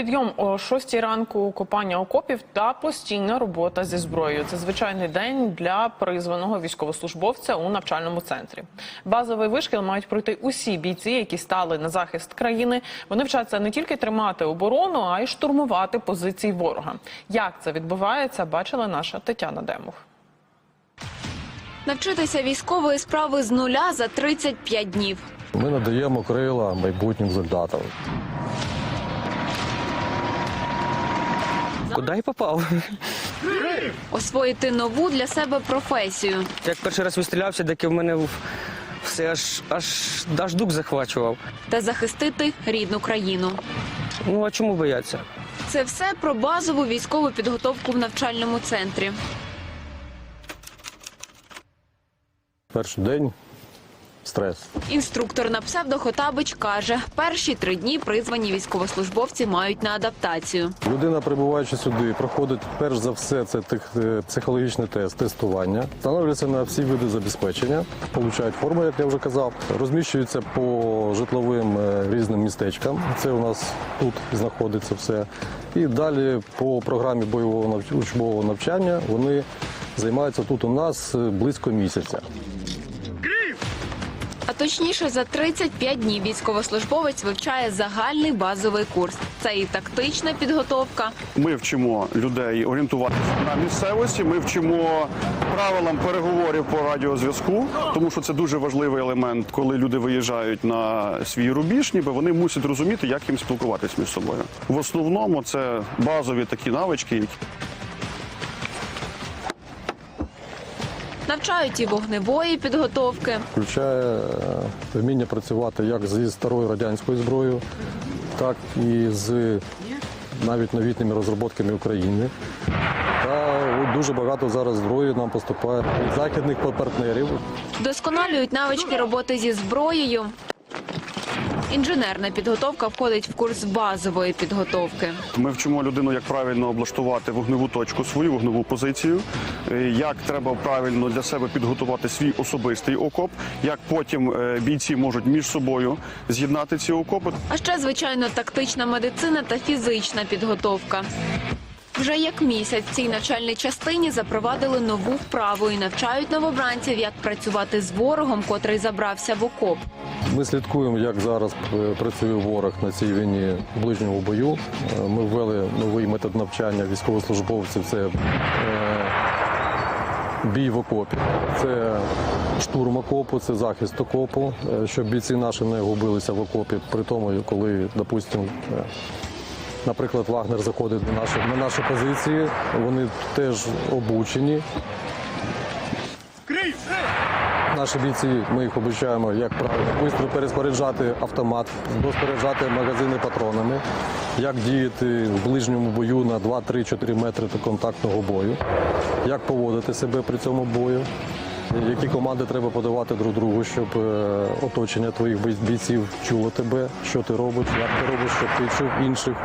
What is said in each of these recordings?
Підйом о 6 ранку, копання окопів та постійна робота зі зброєю. Це звичайний день для призваного військовослужбовця у навчальному центрі. Базовий вишкіл мають пройти усі бійці, які стали на захист країни. Вони вчаться не тільки тримати оборону, а й штурмувати позиції ворога. Як це відбувається, бачила наша Тетяна Демух. Навчитися військової справи з нуля за 35 днів. Ми надаємо крила майбутнім солдатам. Куди я попав? Освоїти нову для себе професію. Як перший раз вистрілявся, так і в мене все аж аж аж дух захвачував. та захистити рідну країну. Ну а чому бояться? Це все про базову військову підготовку в навчальному центрі. Перший день стрес. Інструктор на псевдо Хотабич каже, перші три дні призвані військовослужбовці мають на адаптацію. Людина, прибуваючи сюди, проходить перш за все це тих- е, психологічний тест, тестування, встановлюється на всі види забезпечення, получають форму, як я вже казав, розміщуються по житловим е, різним містечкам. Це у нас тут знаходиться все. І далі по програмі бойового учбового навчання вони займаються тут у нас е, близько місяця. Точніше, за 35 днів військовослужбовець вивчає загальний базовий курс. Це і тактична підготовка, Ми вчимо людей орієнтуватися на місцевості. Ми вчимо правилам переговорів по радіозв'язку, тому що це дуже важливий елемент, коли люди виїжджають на свій рубіж, ніби вони мусять розуміти, як їм спілкуватись між собою. В основному це базові такі навички, навчають і вогневої підготовки. включає е, вміння працювати як зі старою радянською зброєю, так і з навіть новітніми розробками України. Та дуже багато зараз зброї нам поступає від західних партнерів. Досконалюють навички роботи зі зброєю. Інженерна підготовка входить в курс базової підготовки. Ми вчимо людину, як правильно облаштувати вогневу точку, свою вогневу позицію, е, як треба правильно для себе підготувати свій особистий окоп, як потім е, бійці можуть між собою з'єднати ці окопи. А ще, звичайно, тактична медицина та фізична підготовка. Вже як місяць в цій навчальній частині запровадили нову вправу і навчають новобранців, як працювати з ворогом, котрий забрався в окоп. Ми слідкуємо, як зараз е, працює ворог на цій війні в ближньому бою. Е, Ми ввели новий метод навчання військовослужбовців. Це е, бій в окопі, це штурм окопу, це захист окопу, щоб бійці наші не губилися в окопі, при тому, коли, допустимо, Наприклад, Вагнер заходить на наші, на наші позиції, вони теж обучені. Наші бійці, ми їх обучаємо, як правильно швидко переспоряджати автомат, розпоряджати магазини патронами, як діяти в ближньому бою на 2-3-4 метри до контактного бою, як поводити себе при цьому бою, які команди треба подавати друг другу, щоб е, оточення твоїх бійців чуло тебе, що ти робиш, як ти робиш, щоб ти чув інших.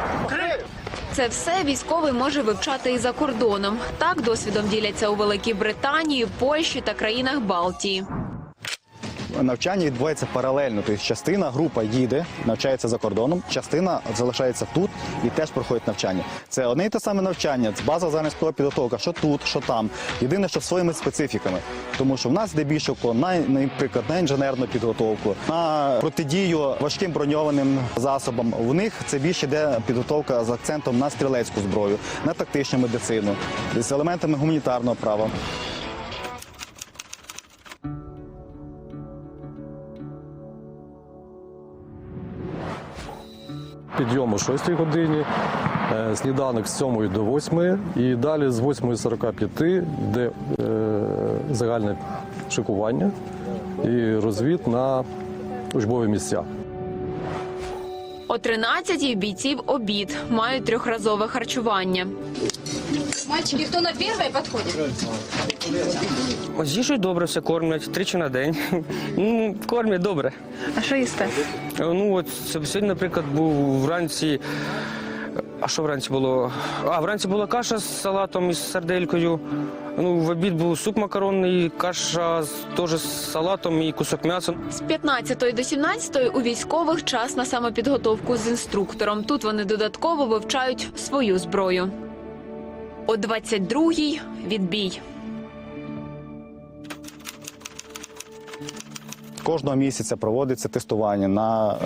Це все військовий може вивчати і за кордоном. Так досвідом діляться у Великій Британії, Польщі та країнах Балтії. Навчання відбувається паралельно. Тобто частина група їде, навчається за кордоном, частина залишається тут і теж проходить навчання. Це одне і те саме навчання, це базова загальноскова підготовка, що тут, що там. Єдине, що своїми специфіками. Тому що в нас здебільшого на, наприклад, на інженерну підготовку, на протидію важким броньованим засобам. У них це більше йде підготовка з акцентом на стрілецьку зброю, на тактичну медицину, з елементами гуманітарного права. Підйом о 6 годині, е, сніданок з 7 до 8 і далі з 8.45 йде е, загальне шикування і розвід на учбові місця. О 13-й бійців обід мають трьохразове харчування. Мальчики, кто на первой подходит? З їжею добре все кормлять, тричі на день. Ну, кормять добре. А що їсте? Ну от сьогодні, наприклад, був вранці А що вранці було? А, вранці була каша з салатом і з сарделькою. Ну, в обід був суп макаронний, каша з, теж з салатом і кусок м'яса. З 15 до 17 у військових час на самопідготовку з інструктором. Тут вони додатково вивчають свою зброю. О 22-й – відбій. Кожного місяця проводиться тестування на е,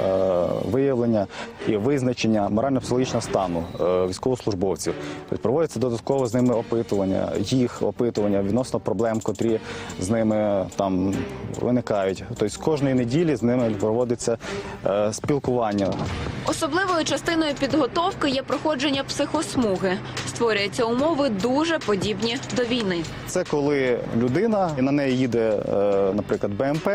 виявлення і визначення морально-психологічного стану е, військовослужбовців. Тобто проводиться додатково з ними опитування, їх опитування відносно проблем, котрі з ними там виникають. Тобто кожної неділі з ними проводиться е, спілкування. Особливою частиною підготовки є проходження психосмуги. Створюються умови дуже подібні до війни. Це коли людина і на неї їде, е, наприклад, БМП.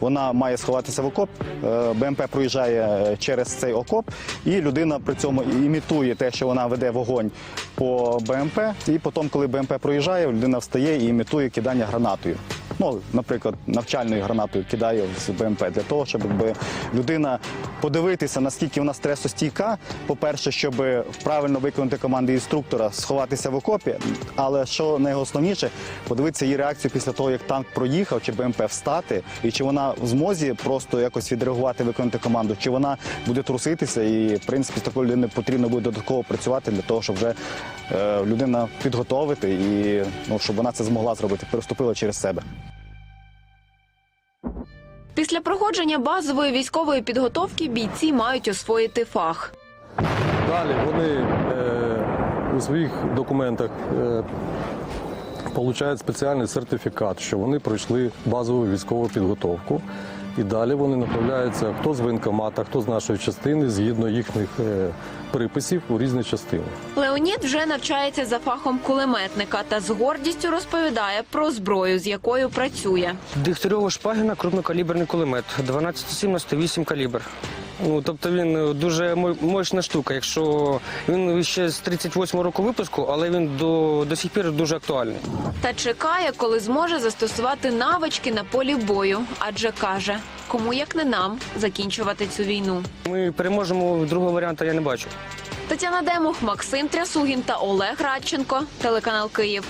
Вона має сховатися в окоп. е, БМП проїжджає е, через цей окоп, і людина при цьому імітує те, що вона веде вогонь по БМП. І потім, коли БМП проїжджає, людина встає і імітує кидання гранатою. Ну, наприклад, навчальною гранатою кидає з БМП для того, щоб якби, людина подивитися, наскільки вона стресостійка. По-перше, щоб правильно виконати команди інструктора, сховатися в окопі. Але що найголовніше, подивитися її реакцію після того, як танк проїхав, чи БМП встати, і чи вона в змозі просто якось відреагувати, виконати команду, чи вона буде труситися, і в принципі з такою людиною потрібно буде додатково працювати для того, щоб вже е, людина підготовити і ну, щоб вона це змогла зробити, переступила через себе. Після проходження базової військової підготовки бійці мають освоїти фах. Далі вони е, у своїх документах е, получають спеціальний сертифікат, що вони пройшли базову військову підготовку. І далі вони направляються хто з воєнкомата, хто з нашої частини, згідно їхніх е, приписів у різні частини. Леонід вже навчається за фахом кулеметника та з гордістю розповідає про зброю, з якою працює. Дегтярьова шпагіна, крупнокаліберний кулемет, 12,7 на 108 калібр. Ну, тобто він е, дуже мо- мощна штука. Якщо він ще з 38 року випуску, але він до, до сих пір дуже актуальний. Та чекає, коли зможе застосувати навички на полі бою, адже каже, кому як не нам закінчувати цю війну. Ми переможемо другого варіанту, я не бачу. Тетяна Демух, Максим Трясугін та Олег Радченко, телеканал Київ.